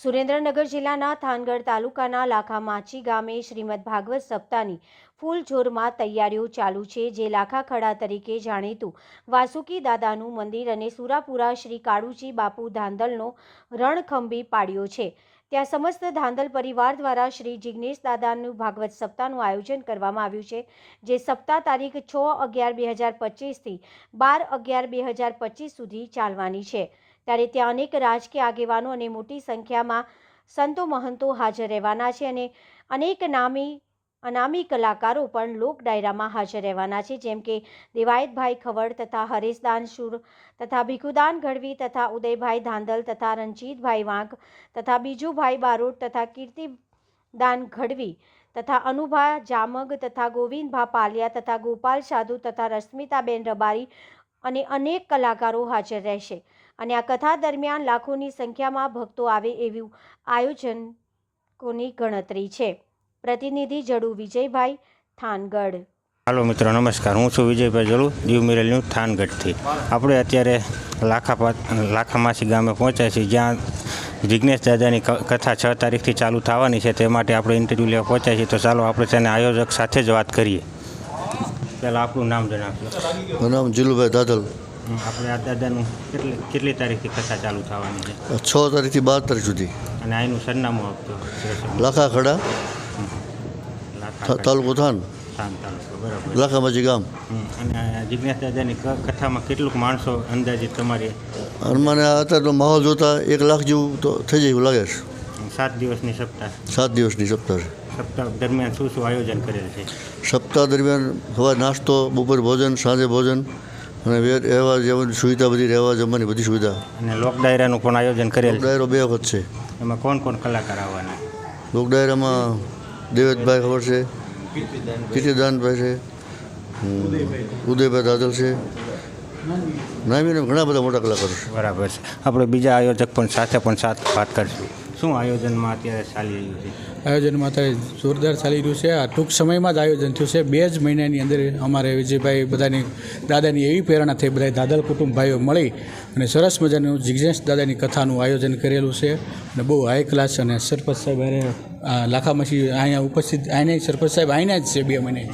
સુરેન્દ્રનગર જિલ્લાના થાનગઢ તાલુકાના લાખા માછી ગામે શ્રીમદ ભાગવત સપ્તાહની ફૂલ જોરમાં તૈયારીઓ ચાલુ છે, જે લાખાખડા તરીકે જાણીતું. વાસુકી દાદાનું મંદિર અને સુરાપુરા શ્રી કાળુજી બાપુ ધાંધલનો રણખંભી પાડ્યો છે. ત્યાં સમસ્ત ધાંધલ પરિવાર દ્વારા શ્રી જિગ્નેશ દાદાનું ભાગવત સપ્તાહનું આયોજન કરવામાં આવ્યું છે, જે સપ્તાહ તારીખ છ અગિયાર બે હજાર પચીસથી બાર અગિયાર બે હજાર પચીસ સુધી ચાલવાની છે. ત્યારે ત્યાં અનેક રાજકીય આગેવાનો અને મોટી સંખ્યામાં સંતો મહંતો હાજર રહેવાના છે અને અનેક નામી અનામી કલાકારો પણ લોક ડાયરામાં હાજર રહેવાના છે, જેમ કે દેવાયતભાઈ ખવડ તથા હરેશદાન શુર તથા ભીખુદાન ગઢવી તથા ઉદયભાઈ ધાંધલ તથા રણજીતભાઈ વાંક તથા બીજુભાઈ બારોટ તથા કીર્તિદાન ગઢવી તથા અનુભા જામગ તથા ગોવિંદભા પાલિયા તથા ગોપાલ સાધુ તથા રશ્મિતાબેન રબારી અને અનેક કલાકારો હાજર રહેશે. અને આ કથા દરમિયાન લાખોની સંખ્યામાં ભક્તો આવે એવું આયોજકોની ગણતરી છે. પ્રતિનિધિ જડુ વિજયભાઈ થાનગઢ. હાલો મિત્રો નમસ્કાર. હું છું વિજયભાઈ જળુ દીવ મિરલ ન્યૂઝ થાનગઢથી. આપણે અત્યારે લાખા લાખામાસી ગામે પહોંચ્યા છીએ જ્યાં જિજ્ઞેશ દાદાની ક- કથા છ તારીખથી ચાલુ થવાની છે તે માટે આપણે ઇન્ટરવ્યૂ લેવા પહોંચ્યા છીએ. તો ચાલો આપણે તેને આયોજક સાથે જ વાત કરીએ. પહેલાં આપણું નામ જણાવજો. નામ જીલુભાઈ દાદલ. આપણે આ દાદાનું કેટલી કેટલી તારીખથી કથા ચાલુ થવાની છે? છ તારીખથી બાર તારીખ સુધી. અને આનું સરનામું આપજો. લાખા ખડા લાખા તાલુકો થાન? લાખામાજી ગામ. અને આ દાદાની કથામાં કેટલુંક માણસો અંદાજિત તમારી અને મને અત્યારે તો માહોલ જોતા એક લાખ જેવું તો થઈ જાય એવું લાગે છે. સાત દિવસની સપ્તાહ. સાત દિવસની સપ્તાહ સપ્તાહ દરમિયાન શું શું આયોજન કરેલ છે? સપ્તાહ દરમિયાન સવાર નાસ્તો બપોર ભોજન સાંજે ભોજન અને રહેવા જવાની સુવિધા બધી રહેવા જમવાની બધી સુવિધા. અને લોક ડાયરાનું પણ આયોજન કરેલ ડાયરો બે વખત છે. એમાં કોણ કોણ કલાકાર આવવાના? લોક ડાયરામાં દેવેશભાઈ હોર છે? કીર્તિદાનભાઈ છે? ઉદયભાઈ દાદલ છે? નામીને ઘણા બધા મોટા કલાકારો છે. બરાબર છે. આપણે બીજા આયોજક પણ સાથે પણ સાથ વાત કરશું. શું આયોજનમાં અત્યારે ચાલી રહ્યું છે? આયોજનમાં અત્યારે જોરદાર ચાલી રહ્યું છે. આ ટૂંક સમયમાં જ આયોજન થયું છે. બે જ મહિનાની અંદર અમારે વિજયભાઈ બધાની દાદાની એવી પ્રેરણા થઈ બધા દાદલ કુટુંબ ભાઈઓ મળી અને સરસ મજાનું જિજ્ઞેશ દાદાની કથાનું આયોજન કરેલું છે. અને બહુ હાઈ ક્લાસ અને સરપંચ સાહેબ લાખામાસી અહીંયા ઉપસ્થિત અહીંયા સરપંચ સાહેબ અહીંના જ છે બે મહિને.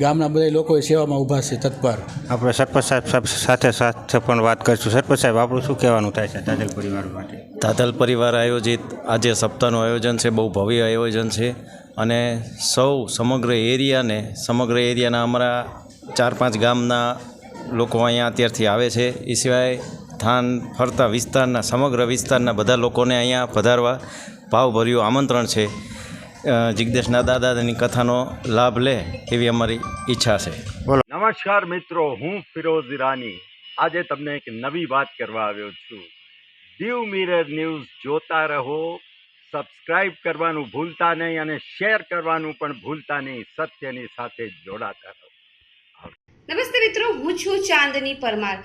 ગામના બધા લોકો સેવામાં ઊભા છે તત્પર. આપણે સરપંચ સાહેબ સાથે સાથે પણ વાત કરીશું. સરપંચ સાહેબ આપણું શું કહેવાનું થાય છે દાદલ પરિવાર માટે? તાતલ પરિવાર આયોજિત આજે સપ્તાહનું આયોજન છે બહુ ભવ્ય આયોજન છે અને સૌ સમગ્ર એરિયાને સમગ્ર એરિયાના અમારા ચાર પાંચ ગામના લોકો અહીંયા અત્યારથી આવે છે. એ સિવાય થાન ફરતા વિસ્તારના સમગ્ર વિસ્તારના બધા લોકોને અહીંયા પધારવા ભાવભર્યું આમંત્રણ છે. અ, જિજ્ઞેશના દાદાની કથાનો લાભ લે એવી અમારી ઈચ્છા છે. બોલો. નમસ્કાર મિત્રો હું ફિરોઝ ઈરાની. આજે તમને એક નવી વાત કરવા આવ્યો છું. દીવ મિરર ન્યૂઝ જોતા રહો સબસ્ક્રાઇબ કરવાનું ભૂલતા નહીં અને શેર કરવાનું પણ ભૂલતા નહીં સત્યની સાથે જોડાતા રહો. નમસ્તે મિત્રો હું છું ચાંદની પરમાર.